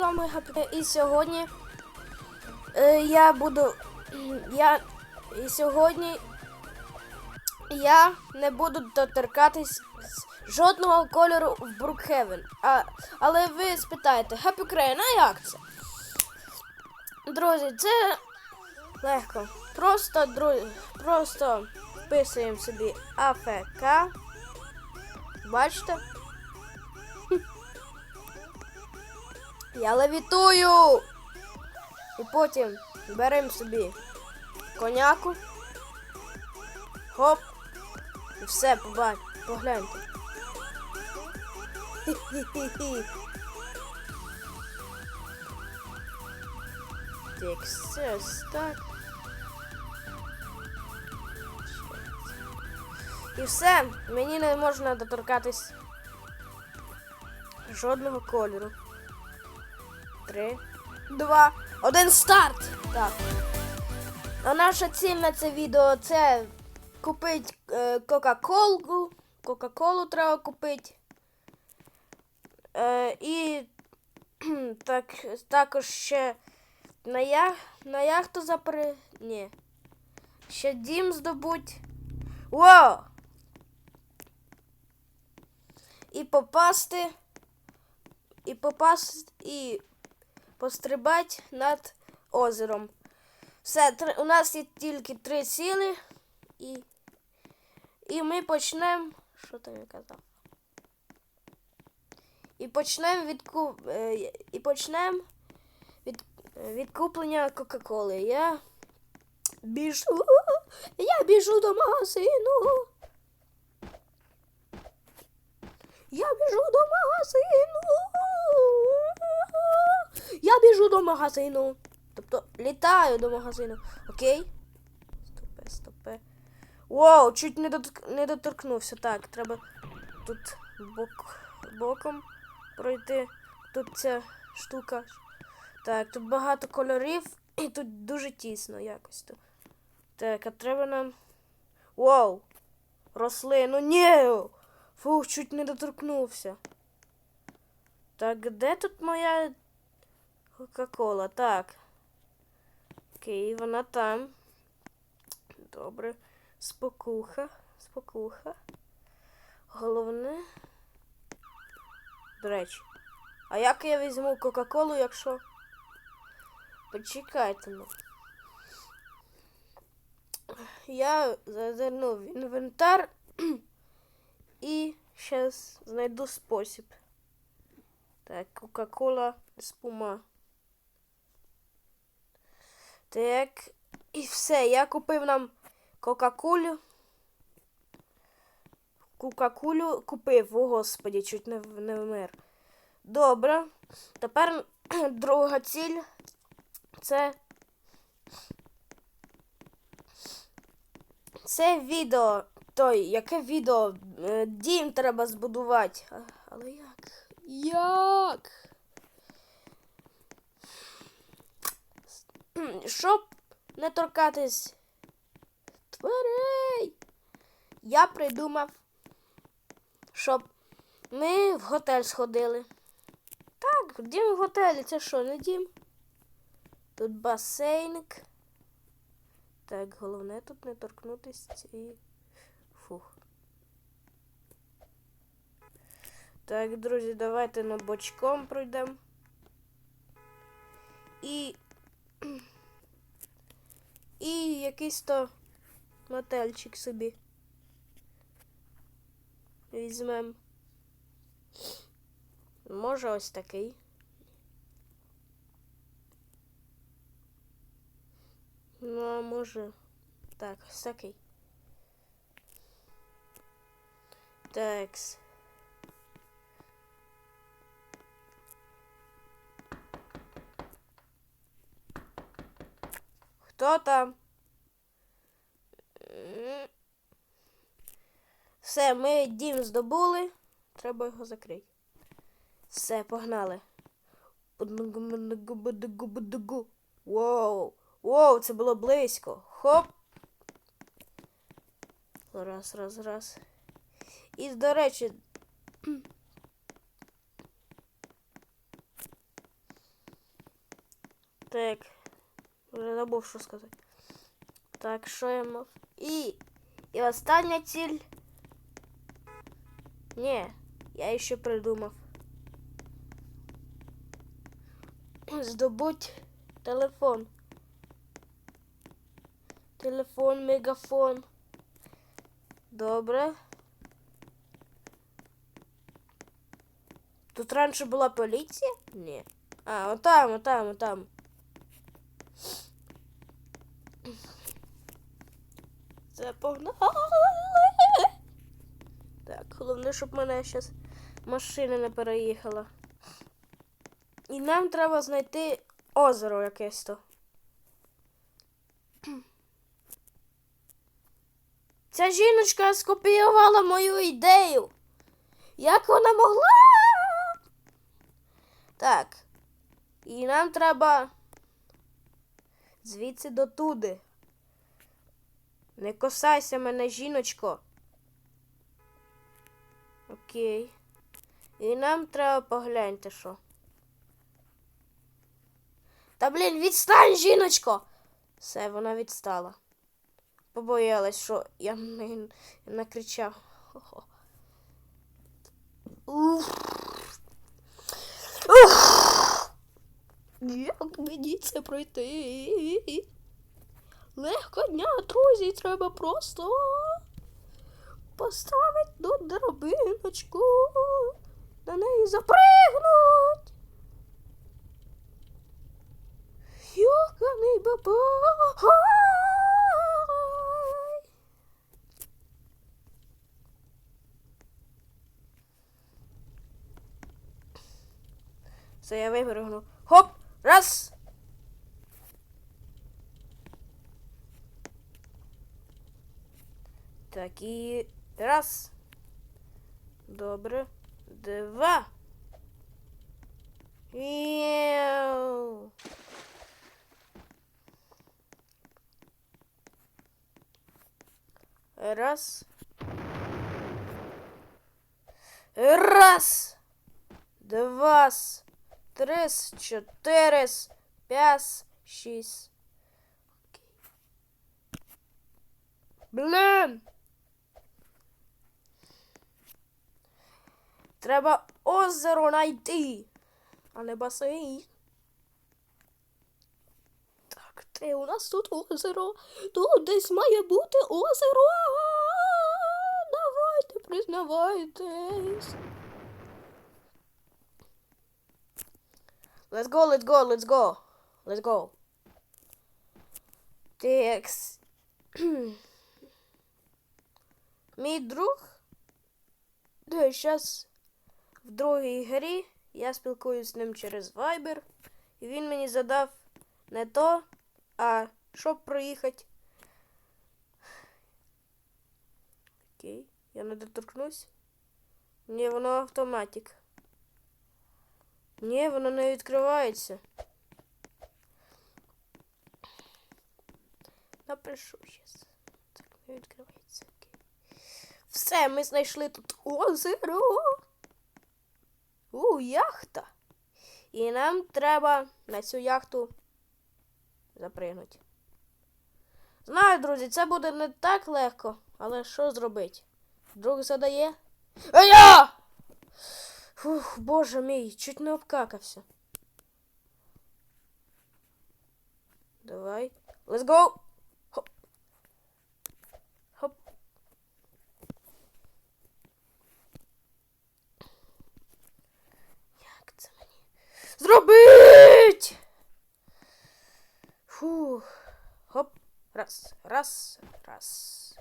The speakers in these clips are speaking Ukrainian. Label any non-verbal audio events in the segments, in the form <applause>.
вами. І сьогодні е, я буду. Я і сьогодні я не буду доторкатись жодного кольору в Брукхевен. А, але ви спитаєте, Happy Crane, а як це? Друзі, це легко. Просто, друзі, просто вписуємо собі АФК. Бачите? Я левітую! І потім беремо собі коняку. Хоп. І все, побач, погляньте. Так, все так. І все, мені не можна доторкатись жодного кольору. Три, два, один старт! Так. А наша ціль на це відео це купити е, Кока-Колу. Кока-Колу треба купити. Е, і так, також ще на, я, на яхту запри... Ні. Ще дім здобуть. Во! І попасти. І попасти. І пострибати над озером. Все, три, у нас є тільки три цілі. І, і ми почнемо. Що там я казав? І почнемо від ку- е, і почнемо від, е, від куплення Кока-Коли. Я біжу. Я біжу до магазину. Я біжу до магазину. Я біжу до магазину. Тобто літаю до магазину. Окей? Стопе, стопе. Воу, чуть не, дотк... не доторкнувся. Так, треба тут бок... боком пройти. Тут ця штука. Так, тут багато кольорів і тут дуже тісно якось тут. Так, а треба нам. Воу! Рослину. Ні! Фух, чуть не доторкнувся. Так, де тут моя Кока-Кола? Так. Окей, вона там. Добре. Спокуха. Спокуха. Головне. До речі. А як я візьму Кока-Колу, якщо. Почекайте ну. Я зазирну в інвентар <clears throat> і зараз знайду спосіб. Так, Кока-Кола спума. Так. І все, я купив нам Кока-Колю. Кока-Колю купив, о господі, чуть не, не вмер. Добре. Тепер <clears throat> друга ціль. Це. Це відео. Той, яке відео? Е, Дім треба збудувати. Але як? Як? <clears throat> Щоб не торкатись дверей, я придумав, щоб ми в готель сходили. Так, дім в готелі, це що, не дім? Тут басейник. Так, головне тут не торкнутись цієї. Фух. Так, друзі, давайте на бочком пройдемо. І. І якийсь то мотельчик собі. Візьмем. Може ось такий. Ну, а може. Так, ось такий. Такс. Хто там? Все, ми дім здобули. Треба його закрити. Все, погнали. Воу. Воу, це було близько. Хоп. Раз, раз, раз. І, до речі. <clears throat> Так. Вже забув, що сказати. Так, що я мав? І. І остання ціль. Ні, я ще придумав. Здобуть телефон. Телефон, мегафон. Добре. Тут раніше була поліція? Ні. А, отам, отам, отам. Це погнали. Так, головне, щоб мене зараз машина не переїхала. І нам треба знайти озеро якесь то. <clears throat> Ця жіночка скопіювала мою ідею. Як вона могла? Так. І нам треба звідси до туди. Не косайся мене, жіночко. Окей. І нам треба погляньте, що. Та блін, відстань, жіночко! Все, вона відстала. Побоялась, що я на накричав. Ух. Як мені це пройти? Легко дня, друзі, треба просто поставити до драбиночку, на неї запригнуть. Йоканий бабай. Все, я випрыгну. Хоп! Раз! Так, і раз. Добре. Два. Іу. Раз. Раз. Два. Три. Чотири. П'ять. Шість. Блін. Треба озеро знайти, а не басейн. Так, де у нас тут озеро? Тут десь має бути озеро. Давайте, признавайтесь. Let's go, let's go, let's go. Let's go. Текс. <clears throat> Мій друг. Да, зараз в другій грі я спілкуюсь з ним через Viber, і він мені задав не то, а щоб проїхати. Окей, я не доторкнусь. Ні, воно автоматик. Ні, воно не відкривається. Напишу зараз. Так, не відкривається. Все, ми знайшли тут озеро. У, яхта. І нам треба на цю яхту запригнути. Знаю, друзі, це буде не так легко, але що зробити? Друг задає. А я! Фух, боже мій, чуть не обкакався. Давай. Let's go! Зробить! Фух. Хоп. Раз, раз, раз.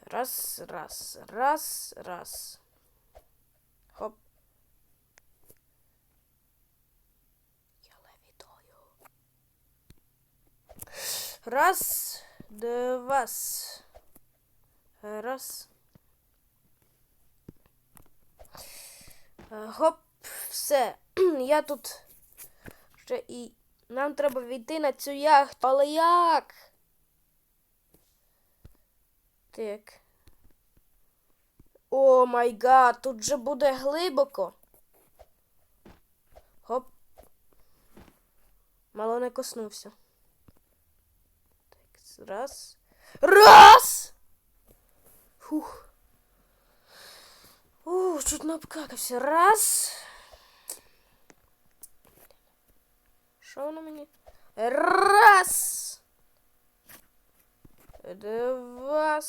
Раз, раз, раз, раз. Раз, два. Раз. Е, Хоп, все. <clears throat> Я тут ще і. Нам треба війти на цю яхту. Але як? Так. О май гад, тут же буде глибоко. Хоп. Мало не коснувся. Раз. Раз! Фух. Ух, чуть не обкакався. Раз. Що воно мені? Раз. Два.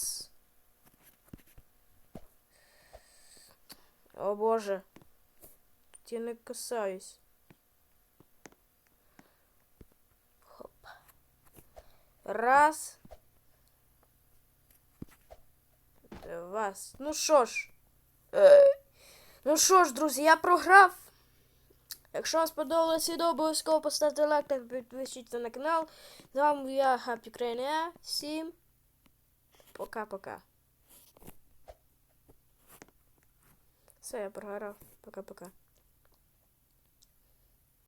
О боже. Тут я не касаюсь. Раз. Два. Ну що ж. Е, Ну що ж, друзі, я програв. Якщо вам сподобалось відео, обов'язково поставте лайк та підпишіться на канал. З вами я, Happy Ukraine. Всім пока-пока. Все, я програв. Пока-пока.